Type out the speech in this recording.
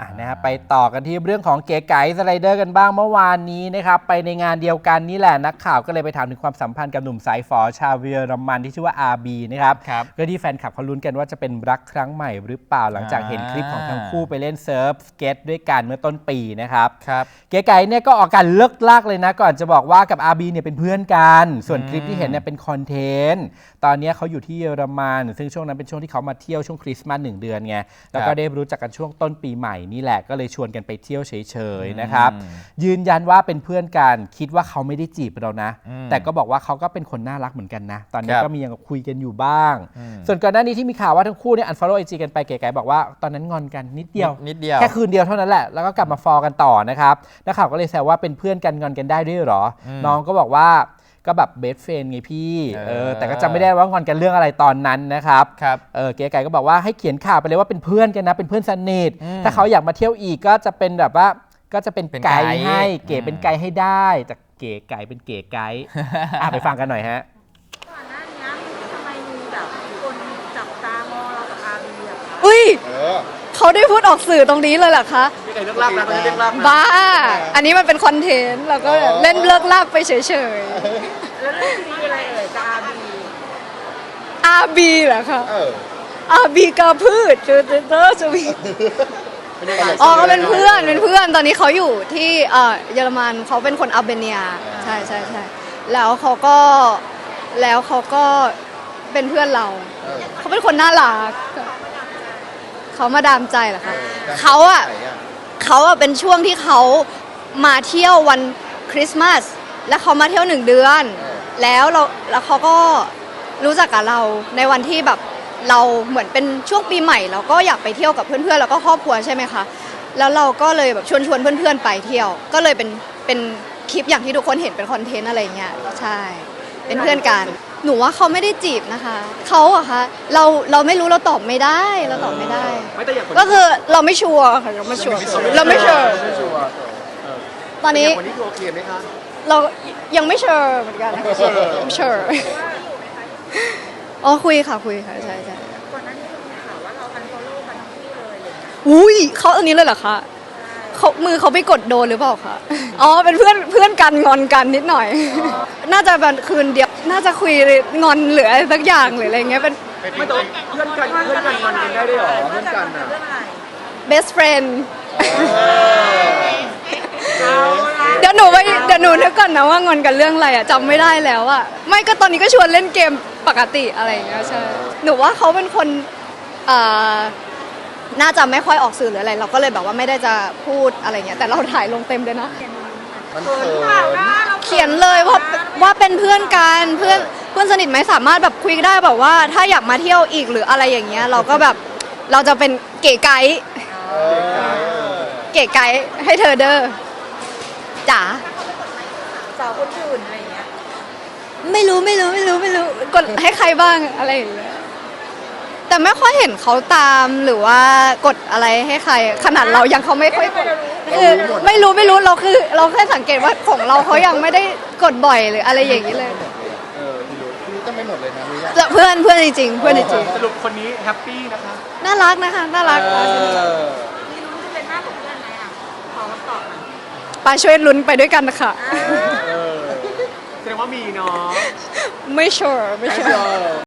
อะนะครับไปต่อกันที่เรื่องของเก๋ไก๋สไลเดอร์กันบ้างเมื่อวานนี้นะครับไปในงานเดียวกันนี่แหละนักข่าวก็เลยไปถามถึงความสัมพันธ์กับหนุ่มสายฝอชาวเยอรมันที่ชื่อว่าอาบีนะครับครับก็ที่แฟนคลับเขาลุ้นกันว่าจะเป็นรักครั้งใหม่หรือเปล่าหลังจากเห็นคลิปของทั้งคู่ไปเล่นเซิร์ฟสเก็ตด้วยกันเมื่อต้นปีนะครับครับเก๋ไก่เนี่ยก็ออกการเลิกลากเลยนะ ก่อนจะบอกว่ากับอาบีเนี่ยเป็นเพื่อนกัน ส่วนคลิปที่เห็นเนี่ยเป็นคอนเทนต์ตอนเนี้ยเขาอยู่ที่เยอรมันซึ่งช่วงนั้นเป็นช่วงที่เขามาเที่ยวช่วงคริสต์มาสหนึ่งเดือนไงแล้วก็ได้รู้จักกันช่วงต้นปีใหม่นี่แหละก็เลยชวนกันไปเที่ยวเฉยๆนะครับอืมยืนยันว่าเป็นเพื่อนกันคิดว่าเขาไม่ได้จีบเรานะอืมแต่ก็บอกว่าเขาก็เป็นคนน่ารักเหมือนกันนะ ตอนนี้ครับก็มียังคุยกันอยู่บ้างอืมส่วนก่อนหน้านี้ที่มีข่าวว่าทั้งคู่เนี่ยอันฟอลโล่ไอจีกันไปเก๋ไก่บอกว่าตอนนั้นงอนกันนิดเดียวนิดเดียวแค่คืนเดียวเท่านั้นแหละแล้วก็กลับมาฟอลกันต่อนะครับนักข่าวก็เลยแซวว่าเป็นเพื่อนกันงอนกันได้ด้วยเหรออืมน้องก็บอกว่า ก็แบบเบสเฟนไงพี่เออเออแต่ก็จำไม่ได้ว่างอนกันเรื่องอะไรตอนนั้นนะครับครับเออเก๋ไก่ก็บอกว่าให้เขียนข่าวไปเลยว่าเป็นเพื่อนกันนะเป็นเพื่อนสนิทอืมถ้าเขาอยากมาเที่ยวอีกก็จะเป็นแบบว่าก็จะเป็นเป็นไกไกด์ด์ให้เก๋อืมเป็นไกด์ให้ได้จากเก๋ไก่เป็นเก๋ไกด์ อะไปฟังกันหน่อยฮะ ก่อนหน้านี้ทำไมมีแบบคนจับตามองเรากับอาบีอะคะ อุ้ยเออเขาได้พูดออกสื่อตรงนี้เลยเหรอคะ ไม่เคยเลิกลากนะไม่เลิกลากนะบ้า อันนี้มันเป็นคอนเทนต์เราก็แบบเล่นเลิกลากไปเฉยแล้วเรื่องนี้อะไรเอ่ยกับอาบีๆ RB เหรอคะเออ RB กาพืชคือเตอร์สวี เป็นยังไงอ๋อก็เป็นเพื่อนเป็นเพื่อนตอนนี้เขาอยู่ที่เอ่อเยอรมันเขาเป็นคนอัลเบเนีย ใช่ใช่ใช่แล้วเขาก็แล้วเขาก็เป็นเพื่อนเรา เออ เขาเป็นคนน่ารักเขามาดามใจเหรอคะเขาอะไหนอะ เขาอะเป็นช่วงที่เขามาเที่ยววันคริสต์มาสแล้วเขามาเที่ยวหนึ่งเดือน แล้วเราแล้วเขาก็รู้จักกับเราในวันที่แบบเราเหมือนเป็นช่วงปีใหม่เราก็อยากไปเที่ยวกับเพื่อนๆแล้วก็ครอบครัวใช่ไหมคะแล้วเราก็เลยแบบชวนชวนๆเพื่อนๆไปเที่ยว ก็เลยเป็นเป็นคลิปอย่างที่ทุกคนเห็นเป็นคอนเทนต์อะไรอย่างเงี้ยใช่ เป็นเพื่อนกัน หนูว่าเขาไม่ได้จีบนะคะเขาอะคะเราเราไม่รู้เราตอบไม่ได้เราตอบไม่ได้ ไม่แต่อย่างคนก็คือเราไม่ชัวร์ค่ะเราไม่ชัวร์เราไม่ชัวร์ไม่ชัวร์ตอนนี้คนนี้คือโอเคไหมคะ เรายังไม่เชัวร์เหมือนกันไม่เชัวร์อ๋อคุยค่ะคุยค่ะใช่ใช่ก่อนหน้านี้มีข่าวว่าเราอันฟอลโล่กันทั้งคู่เลยอะไรอย่างเงี้ยอุ้ยเขาอันนี้เลยเหรอคะ เขามือเขาไปกดโดนหรือเปล่าคะอ๋อเป็นเพื่อนเพื่อนกันงอนกันนิดหน่อย น่าจะแบบคืนเดียวน่าจะคุยงอนเหลืออะไรสักอย่างหรืออะไรเงี้ยเป็น ไม่ต้องเพื่อนกันเพื่อนกันงอนกันได้ด้วยเหรอเพื่อนกันอะเรื่องอะไร best friend เอาละเดี๋ยวหนูไปเดี๋ยวหนูนึกก่อนนะว่างอนกันเรื่องอะไรอะจำไม่ได้แล้วอะไม่ก็ตอนนี้ก็ชวนเล่นเกมปกติอะไรอย่างเงี้ยใช่หนูว่าเขาเป็นคนเอ่อ น่าจะไม่ค่อยออกสื่อหรืออะไร เราก็เลยแบบว่าไม่ได้จะพูดอะไรเงี้ยแต่เราถ่ายลงเต็มเลยนะ มันเขิเขินนเปล่านะราเขียนเลยว่าว่าเป็นเพื่อนกันเพื่อนเพื่อนสนิทไหมสามารถแบบคุยได้แบบว่า ถ้าอยากมาเที่ยวอีกหรืออะไรอย่างเงี้ยเราก็แบบเราจะเป็นเก๋ไก๋เก๋ไก๋ให้เธอเด้อจ๋าสาวคนอื่นอะไรอย่างเงี้ยไม่รู้ไม่รู้ไม่รู้ไม่รู้กดให้ใครบ้างอะไรอย่างเงี้ย แต่ไม่ค่อยเห็นเขาตามหรือว่ากดอะไรให้ใคร ขนาดเรายังเขาไม่ค่อยกดคือไม่รู้ไม่รู้เราคือ เราแค่สังเกตว่าของเราเขายังไม่ได้กดบ่อยหรืออะไรอย่างนี้เลยเออพี่รู้พี่ต้องไม่หมดเลยนะรู้ยังแต่เพื่อนเพื่อนจริงๆเพื่อนจริงสรุปคนนี้แฮปปี้นะคะ ๆน่ารักนะคะน่ารักเออมีลุ้นจะเป็นหน้ากับเพื่อนไหมอะ ขอคำตอบหน่อยปาช่วยลุ้นไปด้วยกันนะคะเออแสดงว่ามีเนาะ ไม่ชัวร์ไม่ชัวร์